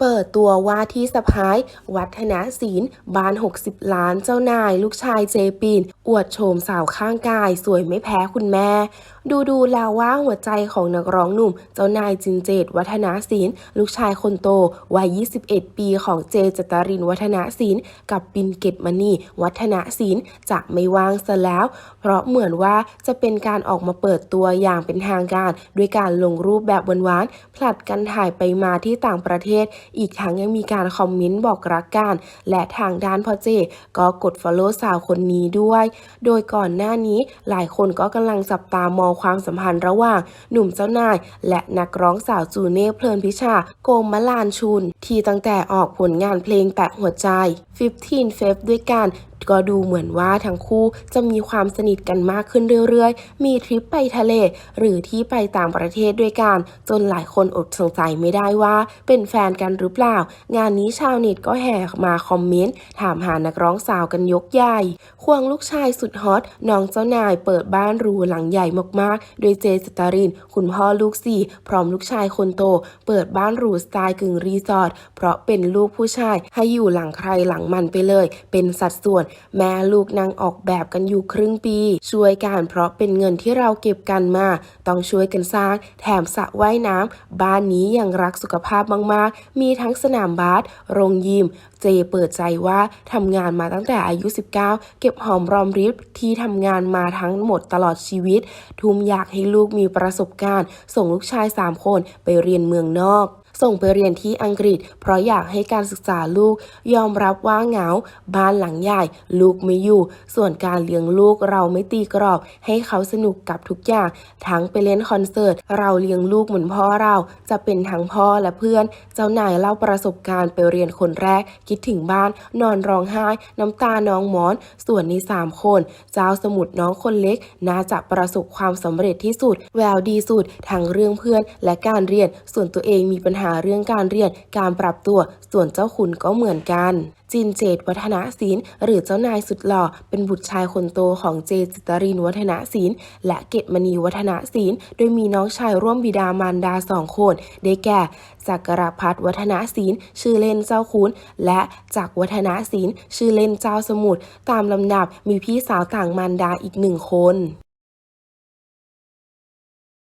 เปิดตัวว่าที่สะพ้าย วัฒนศิลป์บ้าน 60 ล้านเจ้านาย ลูกชายเจปีน อวดโฉมสาวข้างกาย สวยไม่แพ้คุณแม่ ดูดูแล้วว่าหัวใจของนักร้องหนุ่ม เจ้านายจินเจต วัฒนศิลป์ลูกชายคนโต วัย 21 ปีของเจจตรินวัฒนศิลป์กับปินเกตมณีวัฒนศิลป์จะไม่ว่างซะแล้ว เพราะเหมือนว่าจะเป็นการออกมาเปิดตัวอย่างเป็นทางการ ด้วยการลงรูปแบบหวานๆผลัดกันถ่ายไปมาที่ต่างประเทศอีกทั้งยังมีการคอมเมนต์บอกรักกัน และทางด้านพ่อเจก็กด follow สาวคนนี้ด้วย โดยก่อนหน้านี้หลายคนก็กำลังจับตามองความสัมพันธ์ระหว่างหนุ่มเจ้านาย และนักร้องสาวจูเน่เพลินพิชา โกมลานชุน ที่ตั้งแต่ออกผลงานเพลงแปะหัวใจ 15 f e b ด้วยกันก็ดูเหมือนว่าทั้งคู่จะมีความสนิทกันมากขึ้นเรื่อยๆ มีทริปไปทะเล หรือที่ไปต่างประเทศด้วยกัน จนหลายคนอดสงสัยไม่ได้ว่า เป็นแฟนกันหรือเปล่า งานนี้ชาวเน็ตก็แห่มาคอมเมนต์ ถามหานักร้องสาวกันยกใหญ่ ควงลูกชายสุดฮอตน้องเจ้านายเปิดบ้านรูหลังใหญ่มากๆ โดยเจสตาริน คุณพ่อลูกสี่พร้อมลูกชายคนโต เปิดบ้านรูสไตล์กึ่งรีสอร์ทเพราะเป็นลูกผู้ชายให้อยู่หลังใครหลังมันไปเลย เป็นสัดส่วนแม่ลูกนั่งออกแบบกันอยู่ครึ่งปี ช่วยกันเพราะเป็นเงินที่เราเก็บกันมา ต้องช่วยกันสร้าง แถมสระว่ายน้ำบ้านนี้ยังรักสุขภาพมากๆ มีทั้งสนามบาสโรงยิม เจเปิดใจว่าทำงานมาตั้งแต่อายุ 19 เก็บหอมรอมริบที่ทำงานมาทั้งหมดตลอดชีวิต ทุ่มอยากให้ลูกมีประสบการณ์ ส่งลูกชาย 3 คนไปเรียนเมืองนอก ส่งไปเรียนที่อังกฤษ เพราะอยากให้การศึกษาลูก ยอมรับว่าเหงา บ้านหลังใหญ่ ลูกไม่อยู่ ส่วนการเลี้ยงลูกเราไม่ตีกรอบ ให้เขาสนุกกับทุกอย่าง ทั้งไปเล่นคอนเสิร์ต เราเลี้ยงลูกเหมือนพ่อเรา จะเป็นทั้งพ่อและเพื่อน เจ้านายเล่าประสบการณ์ไปเรียนคนแรก คิดถึงบ้าน นอนร้องไห้ น้ำตาน้องหมอน ส่วนในสามคน เจ้าสมุดน้องคนเล็ก น่าจะประสบความสำเร็จที่สุด แววดีสุด ทั้งเรื่องเพื่อนและการเรียน ส่วนตัวเองมีปัญหาเรื่องการเรียนการปรับตัวส่วนเจ้าคุณก็เหมือนกัน จินเจตวัฒนศิลป์หรือเจ้านายสุดหล่อ เป็นบุตรชายคนโตของเจจิตรินวัฒนศิลป์และเกตมณีวัฒนศิลป์โดยมีน้องชายร่วมบิดามารดาสองคน ได้แก่จักรพัฒวัฒนศิลป์ชื่อเล่นเจ้าคุณและจักรวัฒนศิลป์ชื่อเล่นเจ้าสมุทรตามลำดับมีพี่สาวต่างมารดาอีกหนึ่งคน